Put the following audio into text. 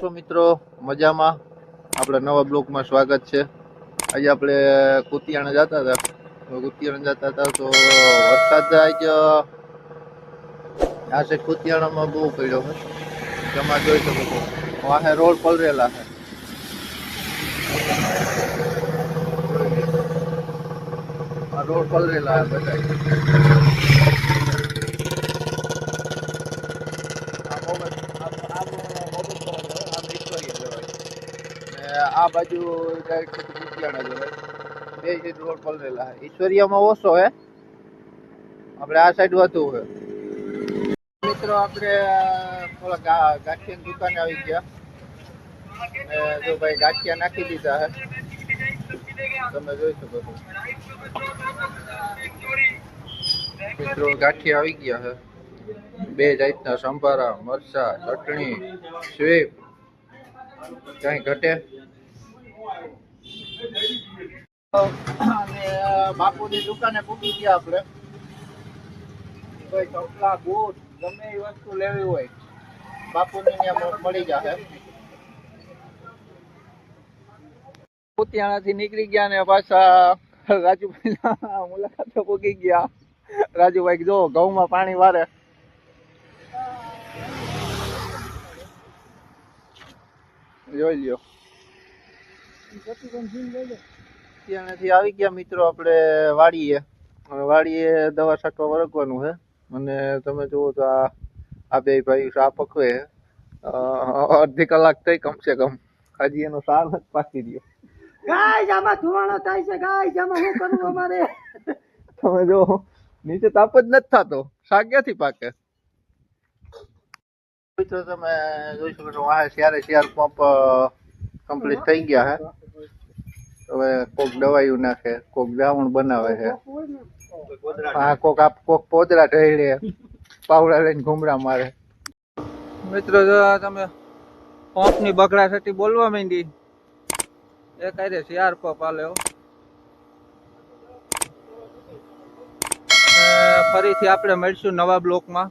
છો મિત્રો? મજામાં? આપણે નવા બ્લોકમાં સ્વાગત છે. આજે આપણે કુતિયાણા જતા હતા. કુતિયાણા જતા હતા તો વરસાદ આજ આ સાઈડ કુતિયાણામાં બહુ પડ્યો છે તમે જોઈ શકો છો. વાહે રોડ પલરેલા છે. રોડ પલરેલા બધા આ મોબાઈલ આ આ મોબાઈલ પર જ હોય, આમ ઈશ્વરીય જવાય ને આ બાજુ ડાયરેક્ટ કુતિયાણા બે સાઈડ રોડ પલરેલા ઈશ્વરીયામાં ઓછો હે આપણે આ સાઈડ વધુ છે. મિત્રો, આપણે થોડા ગાંઠિયાની દુકાને આવી ગયા. જો ભાઈ ગાંઠિયા નાખી દીધા હે તમે જોઈ શકો છો. મિત્રો, ગાંઠિયા આવી ગયા હે બે જાતના સંભારા, મરચા, ચટણી સ્વીપ કઈ ઘટે? અને બાપુની દુકાને પૂકી ગયા આપણે. કોઈ ચોપલા બૂટ, ગમે એ વસ્તુ લેવી હોય, બાપુની ત્યાં મળી જશે કુતિયાણાથી નીકળી ગયા ને પાછા રાજુભાઈ મુલાકાતે પૂકી ગયા. રાજુભાઈ, જો, ઘઉંમાં પાણી વારે. જોઈ લ્યો. ત્યાંથી આવી ગયા મિત્રો આપણે વાડીએ. વાડીએ દવા છાંટવા વળગવાનું છે. અને તમે જુઓ તો આ આ બે ભાઈ શા પકવે અડધી કલાક થઈ કમસે કમ. હજી એનો સાર જ પાકી રહ્યો. ગાય આમાં ધુવાણો થાય છે ગાય આમાં શું કરવું અમારે? તમે જો નીચે તાપ જ નથી થતો. શાક ક્યાંથી પાકે. મિત્રો તમે જોઈ શકો છો વાહે શિયારે શિયાર પંપ કમ્પ્લીટ થઈ ગયા હે? હવે કોક દવાયું નાખે, કોક દ્રાવણ બનાવે છે હા, કોક આપ, કોક પોદરા ઢળે પાવડા લઈને ઘૂમરા મારે. મિત્રો, જો તમે પંપની બગડા થતી બોલવા માંડી. એ કાંઈ શિયાર પંપ આલે ફરીથી આપણે મળીશું નવા બ્લોકમાં.